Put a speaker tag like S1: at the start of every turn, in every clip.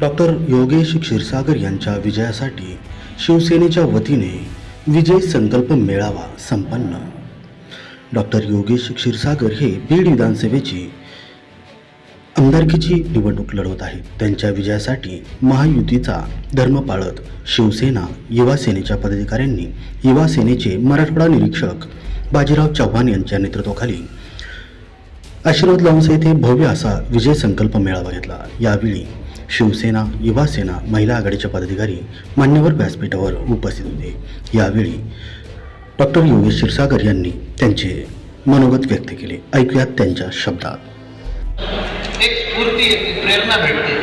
S1: Doctor Yogesh Kshirsagar यांच्या विजयासाठी शिवसेनेच्या वतीने विजय संकल्प मेळावा संपन्न. डॉक्टर योगेश क्षीरसागर हे बीड विधानसभेची आमदारकीची निवडणूक लढवत आहेत. त्यांच्या विजयासाठी महायुतीचा धर्म पाळत शिवसेना युवा सेनेच्या पदाधिकाऱ्यांनी युवा सेनेचे मराठवाडा निरीक्षक बाजीराव चव्हाण यांच्या नेतृत्वाखाली आशीर्वाद लावून येथे भव्य असा विजय संकल्प मेळावा घेतला. यावेळी शिवसेना युवासेना महिला आघाडीचे पदाधिकारी मान्यवर व्यासपीठावर उपस्थित होते. यावेळी डॉक्टर योगेश क्षीरसागर यांनी त्यांचे मनोगत व्यक्त केले. ऐकूयात त्यांच्या शब्दात.
S2: एक स्फूर्ती येते प्रेरणा भेटते.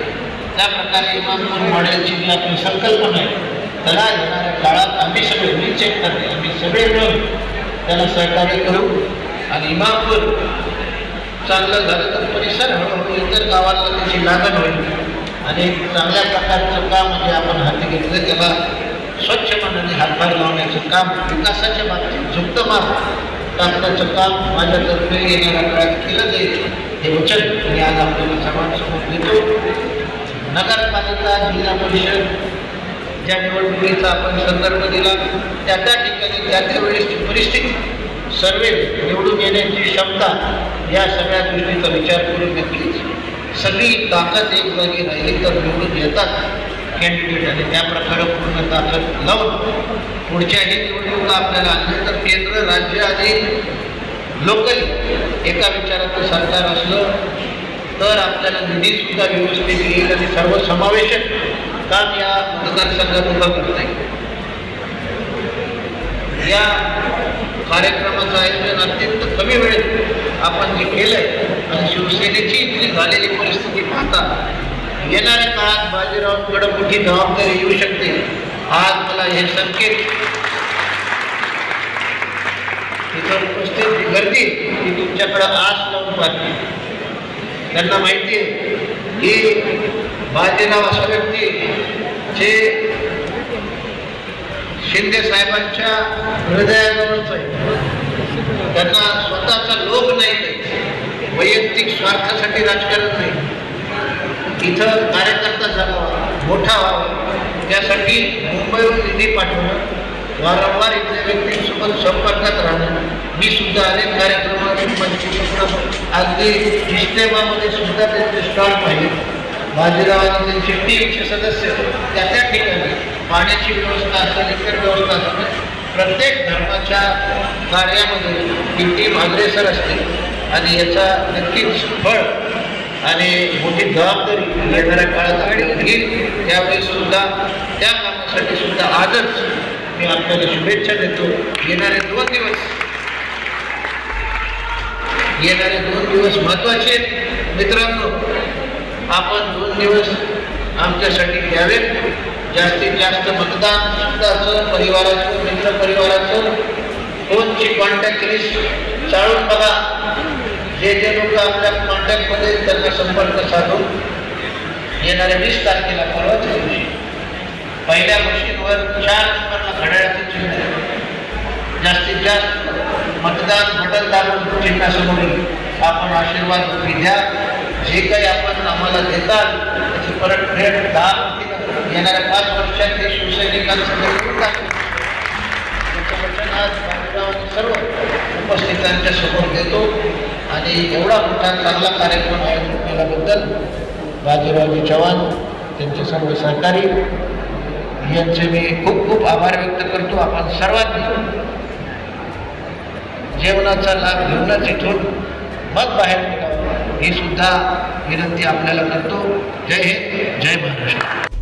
S2: त्या प्रकारे इमामपूर मॉडेलची जी आपली संकल्पना आहे त्याला येणाऱ्या काळात आम्ही सगळे मी चेक करते. आम्ही सगळे मिळून त्याला सहकार्य करू आणि इमामपूर चांगलं झालं तर परिसर हळूहळू इतर गावांना त्याची लागण होईल. आणि एक चांगल्या प्रकारचं काम म्हणजे आपण हाती घेतलं त्याला स्वच्छ मनाने हातभार लावण्याचं काम विकासाच्या बाबतीत झुक्त माप टाकण्याचं काम माझ्यातर्फे येणाऱ्या काळात केलं जाईल हे वचन मी आज आपल्याला सर्वांसमोर देतो. नगरपालिका जिल्हा परिषद ज्या निवडणुकीचा आपण संदर्भ दिला त्या त्या ठिकाणी त्या त्या वेळेसची परिस्थिती सर्वे निवडून येण्याची क्षमता या सगळ्या गोष्टीचा विचार करून घेतली सगळी ताकद एक जागी राहिली तर निवडून येतात कॅन्डिडेट आणि त्या प्रकारे पूर्ण ताकद लावून पुढच्याही निवडणुका आपल्याला आणल्या तर केंद्र राज्य आणि लोकल एका विचाराचं सरकार असलं तर आपल्याला निधीसुद्धा व्यवस्थित येईल आणि सर्वसमावेशक काम या मतदारसंघात उभं करता येईल या कार्यक्रमाचं आयोजन अत्यंत कमी वेळेत आपण जे केलं आणि शिवसेनेची इथली झालेली परिस्थिती पाहता येणाऱ्या काळात बाजीरावांकडे मोठी जबाबदारी येऊ शकते आज मला हे संकेत। तिथं उपस्थित गर्दी ती तुमच्याकडं आस लावून पाहते. त्यांना माहिती आहे की बाजीराव असा व्यक्ती जे शिंदे साहेबांच्या हृदयाजवळच आहे. त्यांना वैयक्तिक स्वार्थासाठी राजकारण नाही. इथं कार्यकर्ता झाला मोठा व्हावा. त्यासाठी मुंबईहून निधी पाठवणं वारंवार इथल्या व्यक्तींसोबत संपर्कात राहणं. मी सुद्धा अनेक कार्यक्रमात पंचवीस अगदी इस्तेमामध्ये सुद्धा त्यांचे स्टॉल पाहिले. बाजीरावांनी त्यांचे टीमचे सदस्य त्या त्या ठिकाणी पाण्याची व्यवस्था असेल इतर व्यवस्था असेल प्रत्येक धर्माच्या कार्यामध्ये ही टीम असते. आणि याचा नक्कीच फळ आणि मोठी जबाबदारी येणाऱ्या काळात आपल्याला घेईल त्यावेळी सुद्धा त्या कामासाठी सुद्धा आजच मी आपल्याला शुभेच्छा देतो. येणारे दोन दिवस येणारे दोन दिवस महत्त्वाचे मित्रांनो आपण दोन दिवस आमच्यासाठी घ्यावेत. जास्तीत जास्त मतदान स्वतःचं परिवाराचं मित्रपरिवाराचं. फोनची कॉन्टॅक्ट लिस्ट चाळून बघा. जे जे लोक आपल्या कॉन्टॅक्टमध्ये त्यांना संपर्क साधून येणाऱ्या वीस तारखेला परवाच्या दिवशी पहिल्या मशीनवर चार नंबरला घड्याळाचे चिन्ह जास्तीत जास्त मतदान बटन दाबून चिन्हासमोर आपण आशीर्वाद घ्या द्या. जे काही आपण आम्हाला देतात त्याची परत दहा येणाऱ्या पाच वर्षात ते शिवसैनिकांचं येऊन टाकू. त्याचं वचन आज सर्व उपस्थितांच्या समोर देतो आणि एवढा मोठा चांगला कार्यक्रम आयोजित केल्याबद्दल बाजीरावजी चव्हाण त्यांचे सर्व सहकारी यांचे मी खूप खूप आभार व्यक्त करतो. आपण सर्वांनी जेवणाचा लाभ घेऊनच इथून मग बाहेर निघावं. ही सुद्धा विनंती आपल्याला करतो. जय हिंद जय महाराष्ट्र.